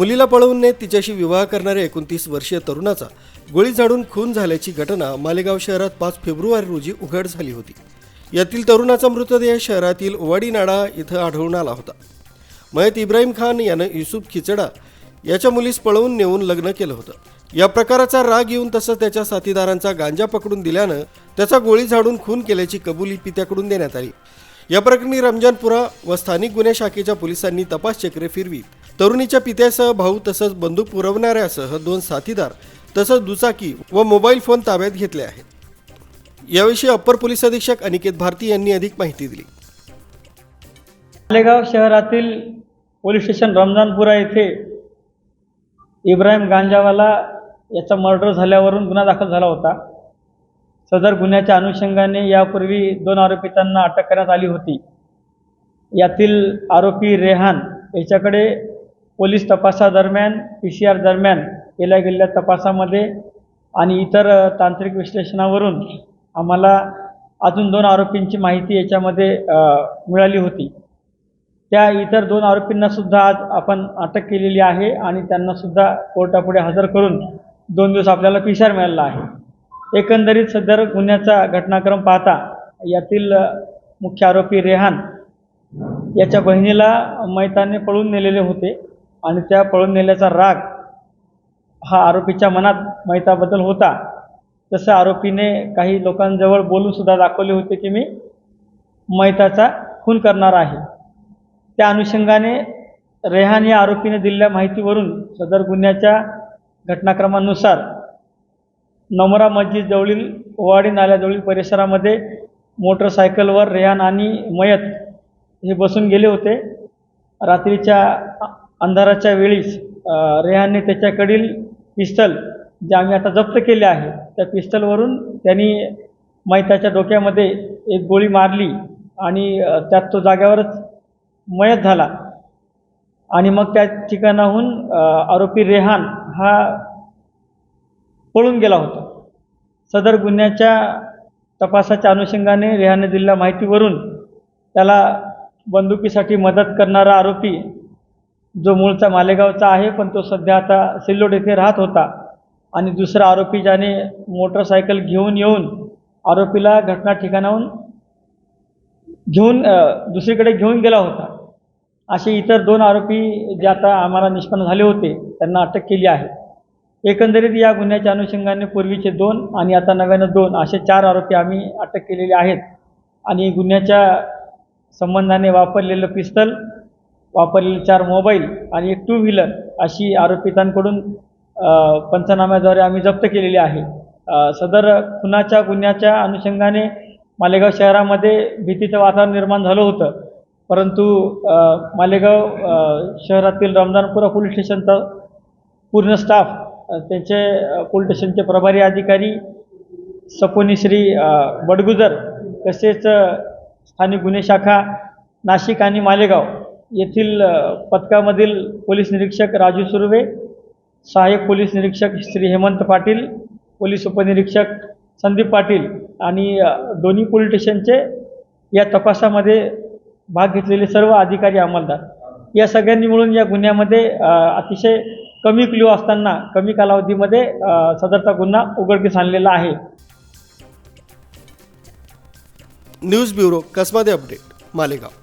मुलीला पळवून नेत तिच्याशी विवाह करणाऱ्या एकोणतीस वर्षीय तरुणाचा गोळी झाडून खून झाल्याची घटना मालेगाव शहरात पाच फेब्रुवारी रोजी उघड झाली होती. यातील तरुणाचा मृतदेह शहरातील ओवाडी नाडा इथं आढळून आला होता. मयत इब्राहिम खान यानं युसुफ खिचडा याच्या मुलीस पळवून नेऊन लग्न केलं होतं. या प्रकाराचा राग येऊन तसंच त्याच्या साथीदारांचा गांजा पकडून दिल्यानं त्याचा गोळी झाडून खून केल्याची कबुली पित्याकडून देण्यात आली. या प्रकरणी रमजानपुरा व स्थानिक गुन्हे शाखेच्या पोलिसांनी तपास चक्रे फिरवीत तरुणीच्या पित्यासह भाऊ तसंच बंदूक पुरवणाऱ्यासह दोन साथीदार तसंच दुचाकी व मोबाईल फोन ताब्यात घेतले आहेत. याविषयी अप्पर पोलीस अधीक्षक अनिकेत भारती यांनी अधिक माहिती दिली. मालेगाव शहरातील पोलीस स्टेशन रमजानपुरा येथे इब्राहिम गांजावाला याचा मर्डर झाल्यावरून गुन्हा दाखल झाला होता. सदर गुन्ह्याच्या अनुषंगाने यापूर्वी दोन आरोपितांना अटक करण्यात आली होती. यातील आरोपी रेहान याच्याकडे पोलीस तपासादरम्यान पी सी आर दरम्यान केल्या गेलेल्या तपासामध्ये आणि इतर तांत्रिक विश्लेषणावरून आम्हाला अजून दोन आरोपींची माहिती याच्यामध्ये मिळाली होती. त्या इतर दोन आरोपींनासुद्धा आज आपण अटक केलेली आहे आणि त्यांनासुद्धा कोर्टापुढे हजर करून दोन दिवस आपल्याला पी सी आर मिळाला आहे. एकंदरीत सदर गुन्ह्याचा घटनाक्रम पाहता यातील मुख्य आरोपी रेहान याच्या बहिणीला मैताने पळून नेलेले होते. आणि त्या पळून नेल्याचा राग हा आरोपीच्या मनात मैताबद्दल होता. तसं आरोपीने काही लोकांजवळ बोलूनसुद्धा दाखवले होते की मी मैताचा खून करणार आहे. त्या अनुषंगाने रेहान या आरोपीने दिलेल्या माहितीवरून सदर गुन्ह्याच्या घटनाक्रमानुसार नमरा मस्जिद जवळील ओवाडी नाल्याजवळील परिसरामध्ये मोटरसायकलवर रेहान आणि मयत हे बसून गेले होते. रात्रीच्या अंधाराच्या वेळीस रेहानने त्याच्याकडील पिस्टल जे आम्ही आता जप्त केले आहे त्या पिस्टलवरून त्यांनी मैताच्या डोक्यामध्ये एक गोळी मारली आणि त्यात तो जाग्यावरच मयत झाला. आणि मग त्या ठिकाणाहून आरोपी रेहान हा पळून गेला होता. सदर गुन्ह्याच्या तपासाच्या अनुषंगाने रेहानने दिलेल्या माहितीवरून त्याला बंदुकीसाठी मदत करणारा आरोपी जो मूळचा मालेगावचा आहे पण तो सध्या आता सिल्लोड येथे राहत होता. आणि दुसरा आरोपी ज्याने मोटरसायकल घेऊन येऊन आरोपीला घटना ठिकाणाहून घेऊन दुसरीकडे घेऊन गेला होता. असे इतर दोन आरोपी जे आता आम्हाला निष्पन्न झाले होते त्यांना अटक केली आहे. एकंदरीत या गुन्ह्याच्या अनुषंगाने पूर्वीचे दोन आणि आता नव्यानं दोन असे चार आरोपी आम्ही अटक केलेले आहेत. आणि गुन्ह्याच्या संबंधाने वापरलेलं पिस्तल वापरलेले चार मोबाईल आणि एक टू व्हीलर अशी आरोपितांकडून पंचनाम्याद्वारे आम्ही जप्त केलेली आहे. सदर खुनाच्या गुन्ह्याच्या अनुषंगाने मालेगाव शहरामध्ये भीतीचं वातावरण निर्माण झालं होतं. परंतु मालेगाव शहरातील रमजानपुरा पोलीस स्टेशनचा पूर्ण स्टाफ त्यांचे पोलीस स्टेशनचे प्रभारी अधिकारी सपोनी श्री बडगुजर तसेच स्थानिक गुन्हे शाखा नाशिक आणि मालेगाव येथील पथकामधील पोलीस निरीक्षक राजू सुर्वे सहाय्यक पोलीस निरीक्षक श्री हेमंत पाटील पोलीस उपनिरीक्षक संदीप पाटील आणि दोन्ही पोलीस स्टेशनचे या तपासामध्ये भाग घेतलेले सर्व अधिकारी अंमलदार. या सगळ्यांनी मिळून या गुन्ह्यामध्ये अतिशय कमी क्ल्यू असताना कमी कालावधीमध्ये सदरचा गुन्हा उघडकीस आणलेला आहे. News bureau Kasmade update Malegaon.